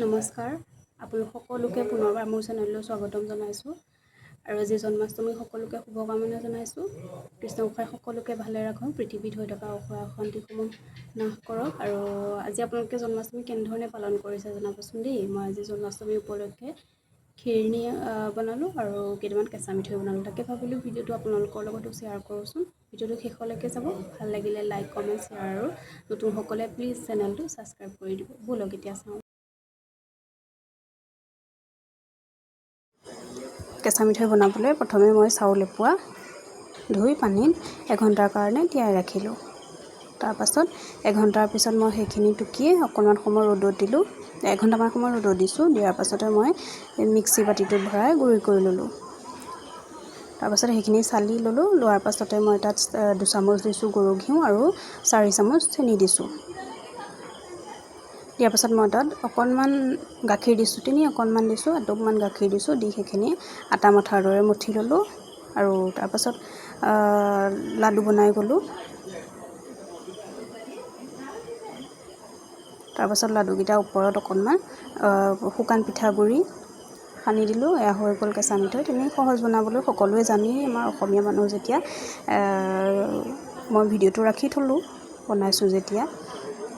নমস্কাৰ। আপোনালোক সকলোকে পুনৰবাৰ মোৰ চেনেললৈ স্বাগতম জনাইছোঁ। আৰু আজি জন্মাষ্টমী সকলোকে শুভকামনা জনাইছোঁ। কৃষ্ণ গোসাঁই সকলোকে ভালে ৰাখক পৃথিৱীত হৈ থকা অসুখ অশান্তিসমূহ নাশ কৰক। আৰু আজি আপোনালোকে জন্মাষ্টমী কেনেধৰণে পালন কৰিছে জনাবচোন দেই। মই আজি জন্মাষ্টমী উপলক্ষে খিৰিণী বনালোঁ আৰু কেইটামান কেঁচা মিঠৈ বনালোঁ। তাকে ভাবিলোঁ ভিডিঅ'টো আপোনালোকৰ লগতো শ্বেয়াৰ কৰোঁচোন। ভিডিঅ'টো শেষলৈকে চাব। ভাল লাগিলে লাইক কমেণ্ট শ্বেয়াৰ আৰু নতুনসকলে প্লিজ চেনেলটো ছাবস্ক্ৰাইব কৰি দিব। ব'লক এতিয়া চাওঁ। কেঁচা মিঠৈ বনাবলৈ প্ৰথমে মই চাউল এপোৱা ধুই পানীত এঘণ্টাৰ কাৰণে তিয়াই ৰাখিলোঁ। তাৰপাছত এঘণ্টাৰ পিছত মই সেইখিনি টুকি অকণমান সময় ৰ'দত দিলোঁ। এঘণ্টামান সময় ৰ'দত দিছোঁ দিয়াৰ পাছতে মই মিক্সি বাতিটোত ভৰাই গুড়ি কৰি ল'লোঁ। তাৰপাছত সেইখিনি চালি ল'লোঁ লোৱাৰ পাছতে মই তাত দুচামুচ দিছোঁ গৰু ঘিউ আৰু চাৰি চামুচ চেনি দিছোঁ। দিয়াৰ পাছত মই তাত অকণমান গাখীৰ দিছোঁ তিনি অকণমান দিছোঁ এটোপমান গাখীৰ দিছোঁ দি সেইখিনি আটা মঠাৰ দৰে মঠি ল'লোঁ আৰু তাৰপাছত লাডু বনাই গ'লোঁ। তাৰপাছত লাডুকেইটাৰ ওপৰত অকণমান শুকান পিঠাগুড়ি সানি দিলোঁ এয়া হৈ গ'ল কেঁচা মিঠৈ তেনেই সহজ বনাবলৈ সকলোৱে জানেই আমাৰ অসমীয়া মানুহ যেতিয়া মই ভিডিঅ'টো ৰাখি থ'লোঁ বনাইছোঁ যেতিয়া।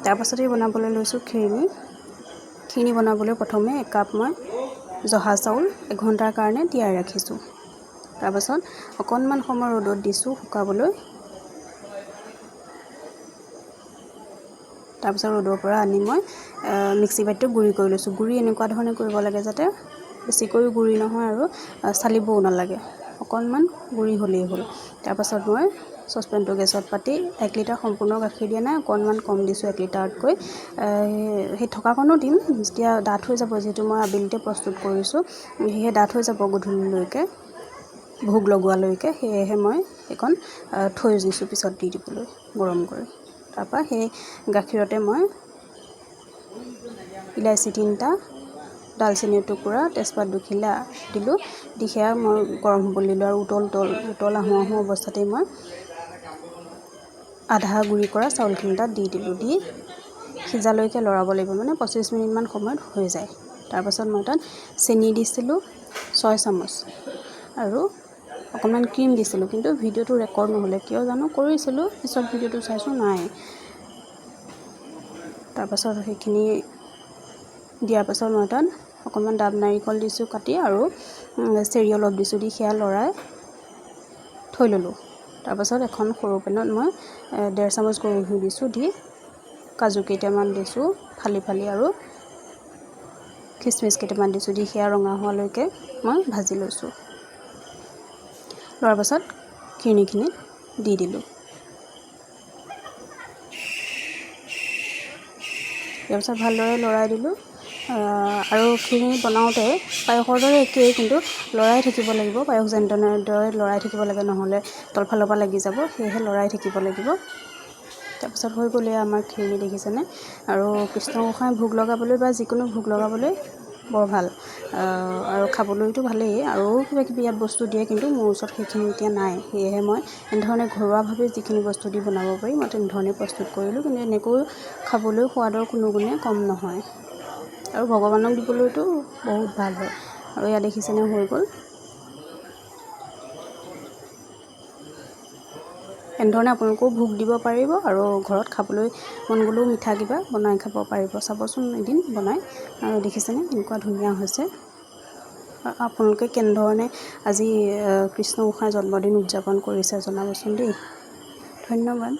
তাৰপাছতেই বনাবলৈ লৈছোঁ খিৰিণী। খিৰিণী বনাবলৈ প্ৰথমে একাপ মই জহা চাউল এঘণ্টাৰ কাৰণে তিয়াই ৰাখিছোঁ। তাৰপাছত অকণমান সময় ৰ'দত দিছোঁ শুকাবলৈ। তাৰপিছত ৰ'দৰ পৰা আনি মই মিক্সি বাতিটো গুড়ি কৰি লৈছোঁ। গুড়ি এনেকুৱা ধৰণে কৰিব লাগে যাতে বেছিকৈও গুড়ি নহয় আৰু চালিবও নালাগে। অকণমান গুড়ি হ'লেই হ'ল। তাৰপাছত মই চচপেনটো গেছত পাতি এক লিটাৰ সম্পূৰ্ণ গাখীৰ দিয়া নাই অকণমান কম দিছোঁ এক লিটাৰতকৈ। সেই থকাকণো দিম যেতিয়া ডাঠ হৈ যাব যিহেতু মই আবেলিতে প্ৰস্তুত কৰিছোঁ সেয়েহে ডাঠ হৈ যাব গধূলিলৈকে ভোগ লগোৱালৈকে সেয়েহে মই সেইকণ থৈ দিছোঁ পিছত দি দিবলৈ গৰম কৰি। তাৰপৰা সেই গাখীৰতে মই ইলাচি তিনিটা ডালচেনি টুকুৰা তেজপাত দুখিলা দিলোঁ দি সেয়া মই গৰম হ'বলৈ দিলোঁ আৰু উতল উতল উতল আহোঁ আহোঁ অৱস্থাতেই মই আধা গুড়ি কৰা চাউলখিনি তাত দি দিলোঁ দি সিজালৈকে লৰাব লাগিব মানে পঁচিছ মিনিটমান সময়ত হৈ যায়। তাৰপাছত মই তাত চেনি দিছিলোঁ ছয় চামুচ আৰু অকণমান ক্ৰীম দিছিলোঁ কিন্তু ভিডিঅ'টো ৰেকৰ্ড নহ'লে। কিয় জানো কৰিছিলোঁ পিছত ভিডিঅ'টো চাইছোঁ নাই। তাৰপাছত সেইখিনি দিয়াৰ পাছত মই তাত অকণমান ডাব নাৰিকল দিছোঁ কাটি আৰু চেৰি অলপ দিছোঁ দি সেয়া লৰাই থৈ ল'লোঁ। তাৰপাছত এখন সৰু পেনত মই ডেৰ চামুচ গৰু ঘিউ দিছোঁ দি কাজু কেইটামান দিছোঁ ফালি ফালি আৰু খিচমিচ কেইটামান দিছোঁ দি সেয়া ৰঙা হোৱালৈকে মই ভাজি লৈছোঁ। লোৱাৰ পাছত খিৰিণীখিনিত দি দিলোঁ। তাৰপিছত ভালদৰে লৰাই দিলোঁ। আৰু খিৰিণী বনাওঁতে পায়সৰ দৰে একেই কিন্তু লৰাই থাকিব লাগিব। পায়স যেনেদৰে দৰে লৰাই থাকিব লাগে নহ'লে তলফালৰ পৰা লাগি যাব। সেয়েহে লৰাই থাকিব লাগিব। তাৰপিছত হৈ গ'লে আমাৰ খিৰিণী দেখিছেনে? আৰু কৃষ্ণ গোসাঁই ভোগ লগাবলৈ বা যিকোনো ভোগ লগাবলৈ বৰ ভাল। আৰু খাবলৈতো ভালেই আৰু কিবা কিবি ইয়াত বস্তু দিয়ে কিন্তু মোৰ ওচৰত সেইখিনি এতিয়া নাই। সেয়েহে মই এনেধৰণে ঘৰুৱাভাৱে যিখিনি বস্তু দি বনাব পাৰি মই তেনেধৰণে প্ৰস্তুত কৰিলোঁ। কিন্তু এনেকৈও খাবলৈ সোৱাদৰ কোনো গুণে কম নহয়। আৰু ভগৱানক দিবলৈতো বহুত ভাল হয়। আৰু এয়া দেখিছেনে হৈ গ'ল। এনেধৰণে আপোনালোকেও ভোগ দিব পাৰিব আৰু ঘৰত খাবলৈ মন গ'লেও মিঠা কিবা বনাই খাব পাৰিব। চাবচোন এদিন বনাই। আৰু দেখিছেনে কেনেকুৱা ধুনীয়া হৈছে। আপোনালোকে কেনেধৰণে আজি কৃষ্ণ গোসাঁই জন্মদিন উদযাপন কৰিছে জনাবচোন দেই। ধন্যবাদ।